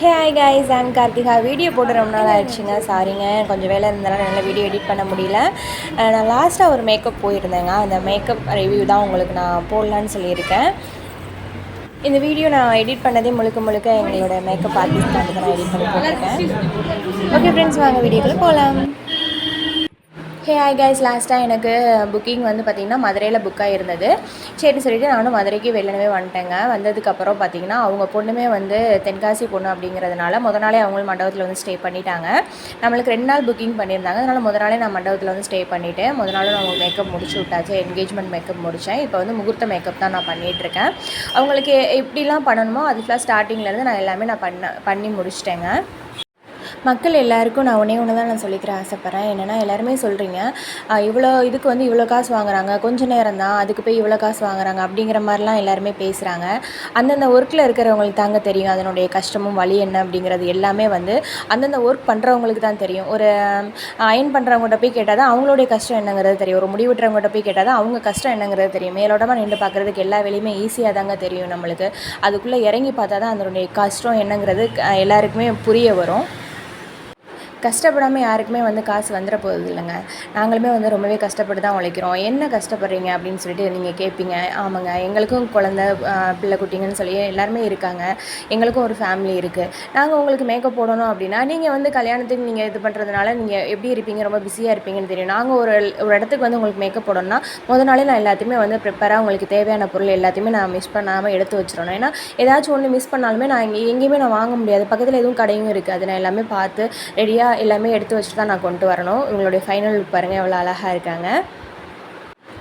Hey hi guys and Karthika video போட்டு ரொம்ப நாள் ஆயிடுச்சுங்க. சாரிங்க கொஞ்சம் வேலை இருந்தாலும் என்னால் வீடியோ எடிட் பண்ண முடியல. நான் லாஸ்ட்டாக ஒரு மேக்கப் போயிருந்தேங்க. அந்த மேக்கப் ரிவ்யூ தான் உங்களுக்கு நான் போடலான்னு சொல்லியிருக்கேன். இந்த வீடியோ நான் எடிட் பண்ணதே முழுக்க முழுக்க எங்களோட மேக்கப் ஆர்டிஸ்ட் வந்து நான் எடிட் பண்ணி போட்டிருக்கேன். ஓகே ஃப்ரெண்ட்ஸ் வாங்க வீடியோக்குள்ளே போகலாம் ஹே ஹாய் கைஸ் லாஸ்ட்டாக எனக்கு புக்கிங் வந்து பார்த்திங்கன்னா மதுரையில் புக் ஆகிருந்தது சரின்னு சொல்லிட்டு நானும் மதுரைக்கு வெளிலவே வந்துட்டேங்க. வந்ததுக்கப்புறம் பார்த்திங்கன்னா அவங்க பொண்ணுமே வந்து தென்காசி பொண்ணு அப்படிங்கிறதுனால முத நாளே அவங்க மண்டபத்தில் வந்து ஸ்டே பண்ணிட்டாங்க. நம்மளுக்கு ரெண்டு நாள் புக்கிங் பண்ணியிருந்தாங்க. அதனால் முத நாளே நான் மண்டபத்தில் வந்து ஸ்டே பண்ணிவிட்டு முத நாளும் நான் மேக்கப் முடிச்சு விட்டாச்சு. என்கேஜ்மெண்ட் மேக்கப் முடித்தேன் இப்போ வந்து முகூர்த்த மேக்கப் தான் நான் பண்ணிகிட்ருக்கேன் அவங்களுக்கு எப்படிலாம் பண்ணணுமோ அது ஃபுல்லாக ஸ்டார்டிங்லேருந்து நான் எல்லாமே நான் பண்ண பண்ணி முடிச்சிட்டேங்க. மக்கள் எல்லாருக்கும் நான் ஒன்றே ஒன்று தான் நான் சொல்லிக்கிற ஆசைப்பட்றேன். என்னென்னா எல்லாருமே சொல்கிறீங்க இவ்வளோ இதுக்கு வந்து இவ்வளோ காசு வாங்குறாங்க. கொஞ்ச நேரம் தான் அதுக்கு போய் இவ்வளோ காசு வாங்குறாங்க அப்படிங்கிற மாதிரிலாம் எல்லாருமே பேசுகிறாங்க அந்தந்த ஒர்க்கில் இருக்கிறவங்களுக்கு தாங்க தெரியும் அதனுடைய கஷ்டமும் வழி என்ன அப்படிங்கிறது எல்லாமே வந்து அந்தந்த ஒர்க் பண்ணுறவங்களுக்கு தான் தெரியும். ஒரு அயன் பண்ணுறவங்கள்ட்ட போய் கேட்டால் தான் அவங்களுடைய கஷ்டம் என்னங்கிறது தெரியும். ஒரு முடிவுட்டுறவங்கள்ட்ட போய் கேட்டால் தான் அவங்க கஷ்டம் என்னங்கிறது தெரியும். மேலோடமாக நின்று பார்க்குறதுக்கு எல்லா வேலையுமே ஈஸியாக தாங்க தெரியும் நம்மளுக்கு. அதுக்குள்ளே இறங்கி பார்த்தா தான் அதனுடைய கஷ்டம் என்னங்கிறது எல்லாருக்குமே புரிய வரும். கஷ்டப்படாமல் யாருக்குமே வந்து காசு வந்துட போகிறது இல்லைங்க. நாங்களுமே வந்து ரொம்பவே கஷ்டப்பட்டு தான் உழைக்கிறோம். என்ன கஷ்டப்படுறீங்க அப்படின்னு சொல்லிட்டு நீங்கள் கேட்பீங்க ஆமாங்க. எங்களுக்கும் குழந்த பிள்ளை குட்டிங்கன்னு சொல்லி எல்லாருமே இருக்காங்க. எங்களுக்கும் ஒரு ஃபேமிலி இருக்குது நாங்கள் உங்களுக்கு மேக்கப் போடணும் அப்படின்னா நீங்கள் வந்து கல்யாணத்துக்கு நீங்கள் இது பண்ணுறதுனால நீங்கள் எப்படி இருப்பீங்க? ரொம்ப பிஸியாக இருப்பீங்கன்னு தெரியும். நாங்கள் ஒரு ஒரு இடத்துக்கு வந்து உங்களுக்கு மேக்கப் போடணும்னா முதல் நாளே நான் எல்லாத்தையுமே வந்து ப்ரிப்பேராக உங்களுக்கு தேவையான பொருள் எல்லாத்தையுமே நான் மிஸ் பண்ணாமல் எடுத்து வச்சிடணும். ஏன்னா ஏதாச்சும் ஒன்று மிஸ் பண்ணாலுமே நான் இங்கே எங்கேயுமே நான் வாங்க முடியாது. பக்கத்தில் எதுவும் கடையும் இருக்குது. நான் எல்லாமே பார்த்து ரெடியாக எல்லாமே எடுத்து வச்சுட்டு தான் நான் கொண்டு வரணும். இவங்களுடைய ஃபைனல் லுக் பாருங்கள் எவ்வளோ அழகாக இருக்காங்க.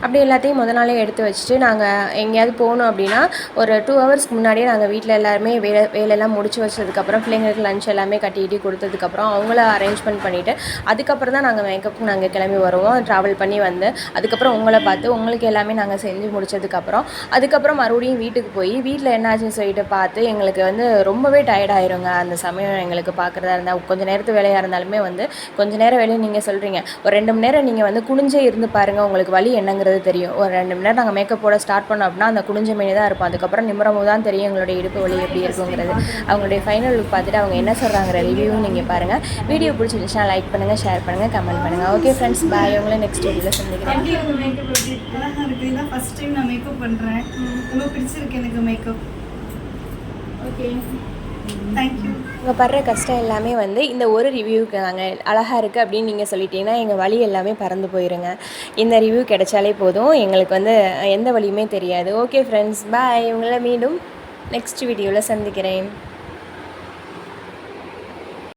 அப்படி எல்லாத்தையும் முத நாளே எடுத்து வச்சுட்டு நாங்கள் எங்கேயாவது போகணும் அப்படின்னா ஒரு டூ ஹவர்ஸ்க்கு முன்னாடியே நாங்கள் வீட்டில் எல்லாருமே வேலை வேலையெல்லாம் முடிச்சு வச்சதுக்கப்புறம் பிள்ளைங்களுக்கு லஞ்ச் எல்லாமே கட்டிட்டு கொடுத்ததுக்கப்புறம் அவங்கள அரேஞ்ச்மெண்ட் பண்ணிவிட்டு அதுக்கப்புறம் தான் நாங்கள் மேக்கப்புக்கு நாங்கள் கிளம்பி வருவோம். ட்ராவல் பண்ணி வந்து அதுக்கப்புறம் உங்களை பார்த்து உங்களுக்கு எல்லாமே நாங்கள் செஞ்சு முடிச்சதுக்கப்புறம் அதுக்கப்புறம் மறுபடியும் வீட்டுக்கு போய் வீட்டில் என்னாச்சுன்னு சொல்லிட்டு பார்த்து எங்களுக்கு வந்து ரொம்பவே டயர்டாயிருங்க அந்த சமயம் எங்களுக்கு பார்க்குறதா இருந்தால் கொஞ்சம் நேரத்து வேலையாக இருந்தாலுமே வந்து கொஞ்ச நேரம் வேலையை நீங்கள் சொல்கிறீங்க ஒரு ரெண்டு மணி நேரம் நீங்கள் வந்து குனிஞ்சே இருந்து பாருங்கள் உங்களுக்கு வழி என்னங்கிற என்னங்கிறது தெரியும். ஒரு ரெண்டு மணி நேரம் நாங்கள் மேக்கப் போட ஸ்டார்ட் பண்ணோம் அப்படின்னா அந்த குனிஞ்ச மீனி தான் இருப்போம் அதுக்கப்புறம் நிமிரம் தான் தெரியும் எங்களுடைய இடுப்பு வலி எப்படி இருக்குங்கிறது. அவங்களுடைய ஃபைனல் லுக் பார்த்துட்டு அவங்க என்ன சொல்கிறாங்கிற ரிவ்யூவும் நீங்கள் பாருங்கள் வீடியோ பிடிச்சிருந்துச்சுன்னா லைக் பண்ணுங்கள் ஷேர் பண்ணுங்கள் கமெண்ட் பண்ணுங்கள் ஓகே ஃப்ரெண்ட்ஸ் பாய் உங்களை நெக்ஸ்ட் வீடியோவில் சந்திக்கிறேன். ஃபர்ஸ்ட் டைம் நான் மேக்கப் பண்றேன். ரொம்ப பிடிச்சிருக்கு எனக்கு மேக்கப் ஓகே தேங்க்யூ உங்கள் படுற கஷ்டம் எல்லாமே வந்து இந்த ஒரு ரிவ்யூக்கு நாங்கள் அழகாக இருக்குது அப்படின்னு நீங்கள் சொல்லிட்டீங்கன்னா எங்கள் வழி எல்லாமே பறந்து போயிருங்க. இந்த ரிவ்யூ கிடைச்சாலே போதும். எங்களுக்கு வந்து எந்த வழியுமே தெரியாது. ஓகே ஃப்ரெண்ட்ஸ் பாய் உங்களை மீண்டும் நெக்ஸ்ட் வீடியோவில் சந்திக்கிறேன்.